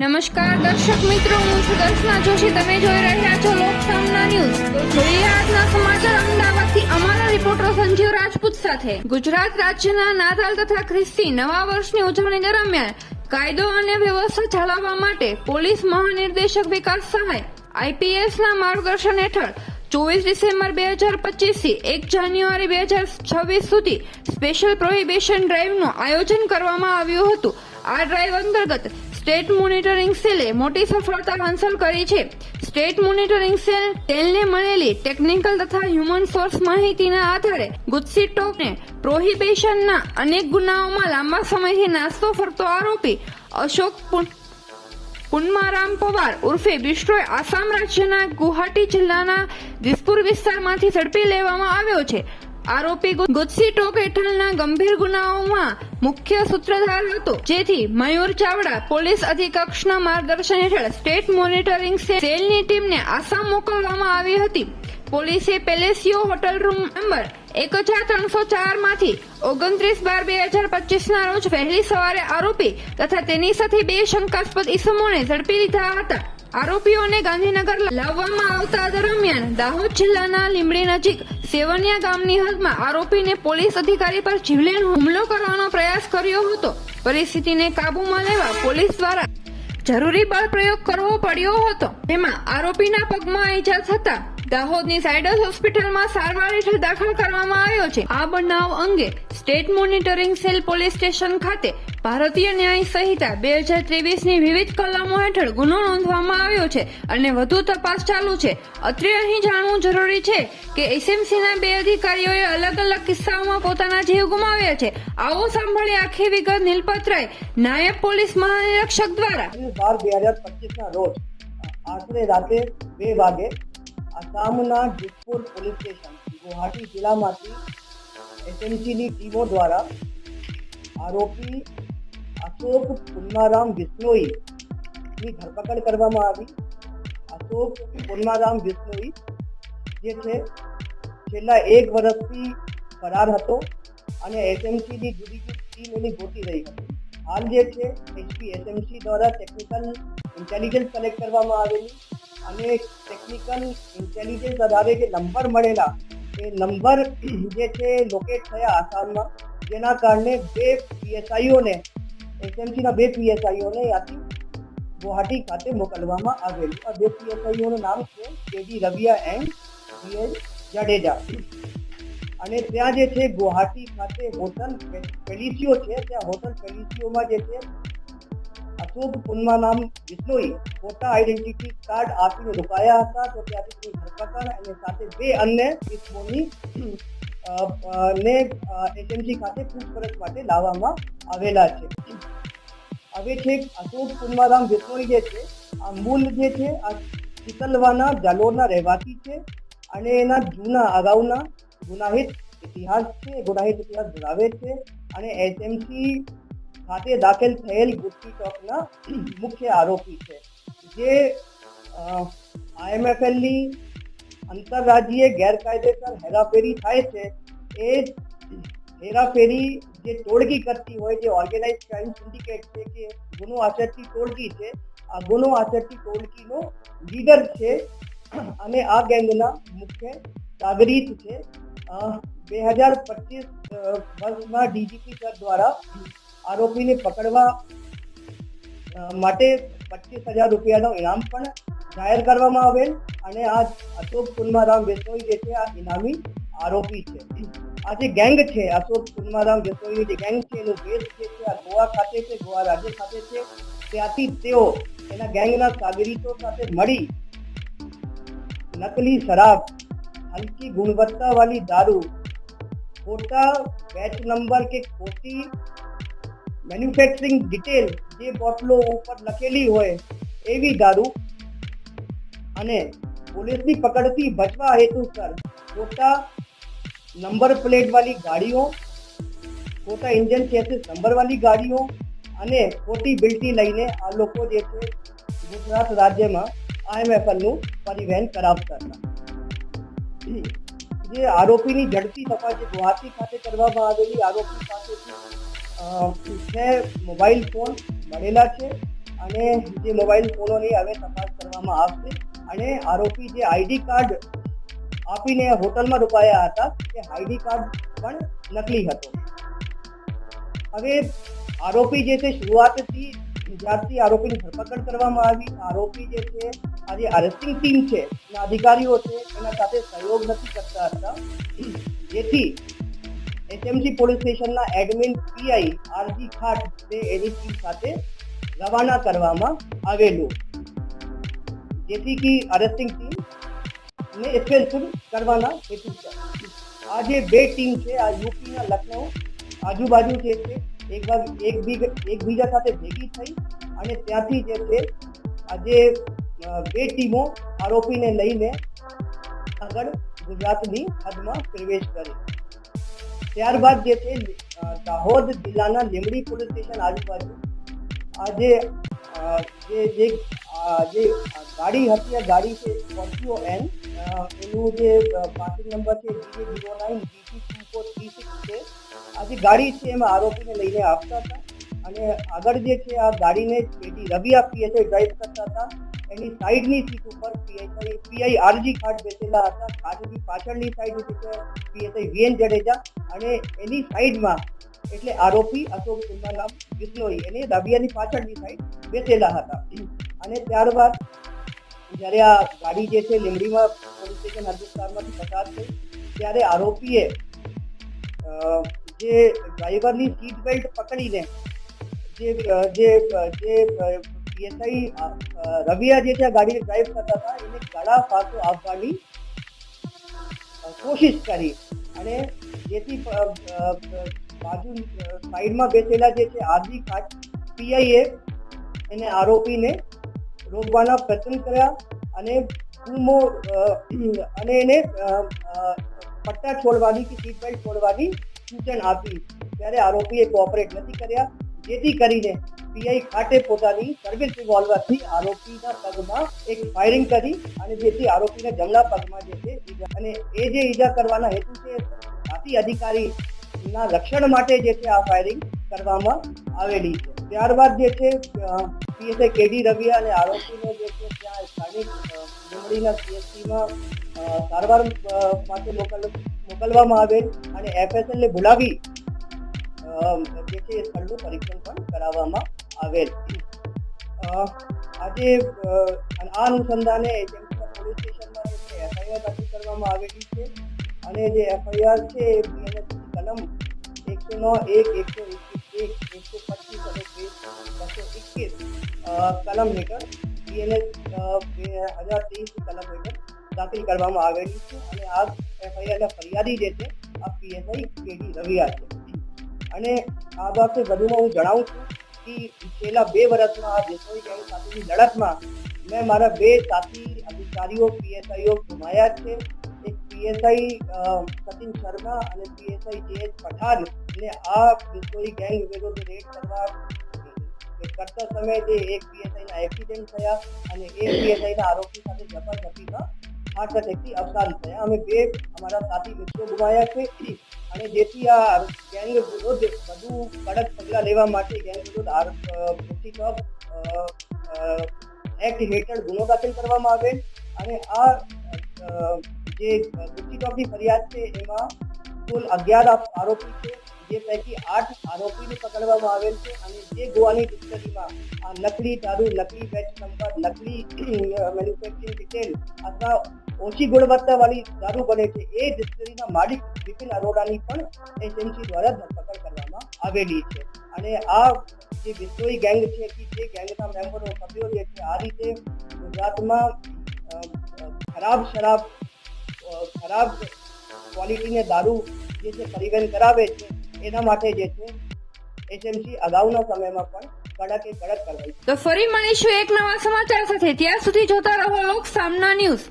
નમસ્કાર, દર્શક મિત્રો, હું છું દર્શના જોશી. તમે જોઈ રહ્યા છો લોકસામના ન્યૂઝ. જોઈએ આજના સમાચાર અમદાવાદથી અમારા રિપોર્ટર સંજીવ રાજપૂત સાથે. ગુજરાત રાજ્યના નાતાલ તથા ખ્રિસ્તી નવા વર્ષની ઉજવણી દરમિયાન કાયદો અને વ્યવસ્થા જાળવવા માટે પોલીસ મહાનિર્દેશક વિકાસ સહાય, આઈપીએસના માર્ગદર્શન હેઠળ ચોવીસ ડિસેમ્બર બે હજાર પચીસથી એક જાન્યુઆરી બે હજાર છવ્વીસ સુધી સ્પેશિયલ પ્રોહિબિશન ડ્રાઈવનું આયોજન કરવામાં આવ્યું હતું. આ ડ્રાઈવ અંતર્ગત સ્ટેટ મોનિટરિંગ સેલે મોટી સફળતા હાંસલ કરી છે. સ્ટેટ મોનિટરિંગ સેલ ટેલને મળેલી ટેકનિકલ તથા હ્યુમન સોર્સ માહિતીના આધારે ગુજસી ટોપને પ્રોહિબિશનના અનેક ગુનાઓમાં લાંબા સમયથી નાસ્તો ફરતો આરોપી અશોક પુન- પુન્મારામ પવાર ઉર્ફે બિશ્રોય આસામ રાજ્યના ગુવાહાટી જિલ્લાના દિસપુર વિસ્તારમાંથી ઝડપી લેવામાં આવ્યો છે. આરોપી ગુજસી ટોક હેઠળના ગંભીર ગુનાઓમાં મુખ્ય સૂત્રધાર હતો. જેથી મયુર ચાવડા પોલીસ અધિકક્ષના માર્ગદર્શન હેઠળ સ્ટેટ મોનિટરિંગ સેલની ટીમને આસામ મોકલવામાં આવી હતી. પોલીસે પેલેસિયો હોટલ રૂમ નંબર એક હજાર ત્રણસો ચારમાંથી ઓગણત્રીસ બાર બે હજાર પચીસ ના રોજ વહેલી સવારે આરોપી તથા તેની સાથે બે શંકાસ્પદ ઈસમોને ઝડપી લીધા હતા. આરોપીઓને ગાંધીનગર લાવવામાં આવતા દરમિયાન દાહોદ જિલ્લાના લીંબડી નજીક સેવનિયા ગામની હદમાં આરોપીને પોલીસ અધિકારી પર જીવલેણ હુમલો કરવાનો પ્રયાસ કર્યો હતો. પરિસ્થિતિને કાબૂમાં લેવા પોલીસ દ્વારા જરૂરી બળ પ્રયોગ કરવો પડ્યો હતો. તેમાં આરોપીના પગમાં ઈજા થતા દાહોદની સાયડસ હોસ્પિટલમાં સારવાર હેઠળ દાખલ કરવામાં આવ્યો છે. આ બનાવ અંગે state monitoring cell police station ખાતે ભારતીય ન્યાય સંહિતા બે હજાર ત્રેવીસની વિવિધ કલમો હેઠળ ગુનો નોંધવામાં આવ્યો છે અને વધુ તપાસ ચાલુ છે. અત્રે અહીં જાણવું જરૂરી છે કે એસએમસીના બે અધિકારીઓએ અલગ અલગ કિસ્સાઓમાં પોતાના જીવ ગુમાવ્યા છે. આવો સાંભળી આખી વિગત નીલપતરાય, નાયબ પોલીસ મહાનિરીક્ષક દ્વારા. બાર બે હજાર પચીસના રોજ, આશરે રાતે બે વાગે, આસામના દિસપુર પોલીસ સ્ટેશન, ગુવાહાટી જિલ્લામાંથી એસએમસીની ટીમો દ્વારા આરોપી અશોક પુન્નારામ બિશ્નોઈની ધરપકડ કરવામાં આવી. અશોક પુન્નારામ વિષ્ણોઈ જે છે છેલ્લા એક વર્ષથી ફરાર હતો અને એસએમસીની જુદી જુદી ટીમ એની ગોતી રહી હતી. હાલ જે છે એચપી એસએમસી દ્વારા ટેકનિકલ ઇન્ટેલિજન્સ કલેક્ટ કરવામાં આવેલી અને ટેકનિકલ ઇન્ટેલિજન્સ આધારે જે નંબર મળેલા, એ નંબર જે છે લોકેટ થયા આસામમાં જેના કારણે બે પીએસઆઈઓને એસએમસીના બે પીએસઆઈઓને ત્યાંથી ગુવાહાટી ખાતે મોકલવામાં આવેલ. આ બે પીએસઆઈઓનું નામ છે KD Raviya and DL Jadeja. અને ત્યાં જે છે ગુવાહાટી ખાતે હોટલ પેલિસિયો છે. ત્યાં હોટલ પેલિસિયોમાં જે છે અશોક પુન્મા નામ વિષ્ણુએ ખોટા આઈડેન્ટિટી કાર્ડ આપીને રોકાયા હતા. તો ત્યાંથી ધરપકડ અને સાથે બે અન્ય ઇસમોની ને એસએમસી ખાતે પૂછપરછ માટે લાવવામાં આવેલા છે. હવે છે અશોક કુમારામ વિસોણી જે છે, આ મૂળ જે છે, આ ચિતલવાના જાલોરના રહેવાસી છે અને એના જૂના અગાઉના ગુનાહિત ઇતિહાસ છે, ગુનાહિત ઇતિહાસ ધરાવે છે અને એસએમસી ખાતે દાખલ થયેલ ગુસ્સી ચોકના મુખ્ય આરોપી છે. જે આઈએમએફએલની આંતરરાજ્યીય ગેરકાયદેસર હેરાફેરી થાય છે, એ હેરાફેરી જે ટોળકી કરતી હોય, જે ઓર્ગેનાઇઝ ક્રાઇમ સિન્ડિકેટ છે કે ગુનો આચરતી ટોળકી છે, આ ગુનો આચરતી ટોળકીનો લીડર છે અને આ ગેંગના મુખ્ય સાગરીત છે. બે હજાર પચીસ વર્ષમાં ડીજીપી સર દ્વારા આરોપીને પકડવા માટે પચીસ હજાર રૂપિયાનો ઇનામ પણ જાહેર કરવામાં આવેલ અને આ અશોક કુલમારામ વેસોઈ જે છે, આ ઇનામી આરોપી છે. આ જે ગેંગ છે, અશોક કુલમારામ વેસોઈની જે ગેંગ છે, એનું બેઝ જે છે, આ ગોવા ખાતે છે, ગોવા રાજ્ય ખાતે છે. ત્યાંથી તેઓ એના ગેંગના સાગરીતો સાથે મળી નકલી શરાબ, હલકી ગુણવત્તા વાળી દારૂ, ખોટા બેચ નંબર કે ખોટી મેન્યુફેક્ચરિંગ ડિટેલ જે બોટલો ઉપર લખેલી હોય એવી દારૂ અને પોલીસની પકડથી બચવા હેતુસર ખોટા નંબર પ્લેટ વાળી ગાડીઓ, ખોટા ઇન્જન ચેસિસ નંબર વાળી ગાડીઓ અને ખોટી બિલ્ટી લઈને આ લોકો જે છે ગુજરાત રાજ્યમાં આઈએમએફએલનું પરિવહન કરાવતા હતા. જે આરોપીની ઝડપી તપાસ ગુવાહાટી ખાતે કરવામાં આવેલી આરોપી પાસેથી છે, મોબાઈલ ફોન મળેલા છે અને જે મોબાઈલ ફોનોની હવે તપાસ કરવામાં આવશે. અને આરોપી જે આઈડી કાર્ડ આપીને હોટલમાં રોકાયા હતા તે આઈડી કાર્ડ પણ નકલી હતો. હવે આરોપી જે છે, શરૂઆતથી જ્યારથી આરોપીની ધરપકડ કરવામાં આવી. આરોપી જે છે આ જે અરેસ્ટિંગ ટીમ છે, એના અધિકારીઓ છે, એના સાથે સહયોગ નથી કરતા હતા. જેથી એસએમસી પોલીસ સ્ટેશનના એડમિન પીઆઈ આરજી ખાટ તે એની ટીમ સાથે રવાના કરવામાં આવેલું. જેથી કે અરેસ્ટિંગ ટીમ ને એક્સપેન્શન કરવાના હેતુસર આ જે બે ટીમ છે, આ યુપીના લખનઉ, આજુબાજુ જે છે, એક એકબીજા સાથે ભેગી થઈ અને ત્યાંથી જે છે, આજે બે ટીમો આરોપીને લઈને આગળ ગુજરાતની હદમાં પ્રવેશ કરી. ત્યારબાદ જે છે દાહોદ જિલ્લાના લીંબડી પોલીસ સ્ટેશન આજુબાજુ આજે જે જે ગાડી હતી, આ ગાડી છે સ્કોર્પિયો એન. એનું જે પાસિંગ નંબર છે G zero nine GT two four three six છે. આ જે ગાડી છે એમાં આરોપીને લઈને આવતા હતા અને આગળ જે છે આ ગાડીને પેટી રવિયા પીએસઆઈ ડ્રાઈવ કરતા હતા. એની સાઈડની સીટ ઉપર પીએસઆઈ પીઆઈ આરજી ખાટ બેસેલા હતા. ખાટની પાછળની સાઈડ છે પીએસઆઈ વીએન જડેજા અને એની સાઈડમાં એટલે આરોપી અશોક કુંભારામ બિસ્નોઈ એને રવિયાની પાછળની સાઈડ બેસેલા હતા. અને ત્યારબાદ જ્યારે આ ગાડી જે છે લીંબડીમાં પોલીસ સ્ટેશન હદ પસાર થઈ, ત્યારે આરોપીએ જે ડ્રાઈવરની સીટ બેલ્ટ પકડીને જે જે જે પીએસઆઈ રવિયા જે છે આ ગાડી ડ્રાઈવ કરતા હતા, એને ગળા પાછો આપવાની કોશિશ કરી અને જેથી બાજુ સાઈડમાં બેસેલા જે છે આદિ પીઆઈએ, એને આરોપીને રોકવાના પ્રયત્ન કર્યા અને બૂમો અને એને પટ્ટા છોડવાની કે સીટ બેલ્ટ છોડવાની સૂચન આપી. ત્યારે આરોપીએ કોઓપરેટ નથી કર્યા. જેથી કરીને પીઆઈ ખાતે પોતાની સર્વિસ રિવોલ્વરથી આરોપીના પગમાં એક ફાયરિંગ કરી અને જેથી આરોપીના જમણા પગમાં જે છે અને એ જે ઈજા કરવાના હેતુ છે સાથી અધિકારીના રક્ષણ માટે જે છે આ ફાયરિંગ કરવામાં આવેલી છે. ત્યારબાદ જે છે પીએસઆઈ કેડી રવિયા અને આરોપીને જે છે, ત્યાં સ્થાનિક લીંબડીના સીએસસીમાં સારવાર માટે મોકલ, મોકલવામાં આવેલ અને એફએસએલને બોલાવી જે છે, એ સ્થળનું પરીક્ષણ પણ કરાવવામાં આવેલ આજે આ અનુસંધાને પોલીસ સ્ટેશનમાં એફઆઈઆર દાખલ કરવામાં આવેલી છે અને જે એફઆઈઆર છે, એ કલમ એકસો નો એક, એકસો એકવીસ એક, એકસો પચીસ અને બસો એકવીસ કલમ હેઠળ બીએનએસ બે હજાર ત્રીસ કલમ હેઠળ દાખલ કરવામાં આવેલી છે અને આ એફઆઈઆરના ફરિયાદી જે છે, આ પીએસઆઈ કેડી રવિયા છે. અને આ બાબતે વધુમાં હું જણાવું છું કે છેલ્લા બે વર્ષમાં આ દેશોઈ ગેંગ સાથેની લડતમાં મેં મારા બે સાથી અધિકારીઓ, પીએસઆઈઓ ગુમાયા છે. પીએસઆઈ સચિન શર્મા અને પીએસઆઈ જે એચ પઠાણ ને આ દેશોઈ ગેંગ વિરોધ રેડ કરવા કરતા સમયે જે એક પીએસઆઈના એક્સિડન્ટ થયા અને એક પીએસઆઈના આરોપી સાથે ઝપાઝપીમાં હાર્ટ એટેકથી અવસાન થયા. અમે બે અમારા સાથી મિત્રો ગુમાયા છે અને જેથી આ ગેંગ વિરોધ વધુ કડક પગલાં લેવા માટે ગેંગ વિરોધ આર પ્રોસીક એક્ટ હેઠળ ગુનો દાખલ કરવામાં આવે. અને આ જે ગુસ્તીટોપની ફરિયાદ છે, એમાં કુલ અગિયાર આરોપી છે. જે પૈકી આઠ આરોપીને પકડવામાં આવેલ છે અને જે ગોવાની ડિસ્ટરીમાં આ નકલી દારૂ નકલી બેચ નંબર નકલી મેન્યુફેક્ચરિંગ ડિટેલ અથવા ઓછી ગુણવત્તાવાળી દારૂ બને છે, એ ડિસ્ટરીના માલિક બિપિન અરોડાની પણ એજન્સી દ્વારા ધરપકડ કરવામાં આવેલી છે. અને આ જે વિશ્વઈ ગેંગ છે, કે જે ગેંગના મેમ્બરો સભ્યો જે છે, આ રીતે ગુજરાતમાં ખરાબ શરાબ ખરાબ ક્વોલિટીને દારૂ જે છે પરિવહન કરાવે છે, એના માટે જે છે, એસએમસી અગાઉના સમયમાં પણ કડકે કડક કરવાની તો ફરી મળીશું એક નવા સમાચાર સાથે. ત્યાં સુધી જોતા રહો લોક સામના ન્યૂઝ.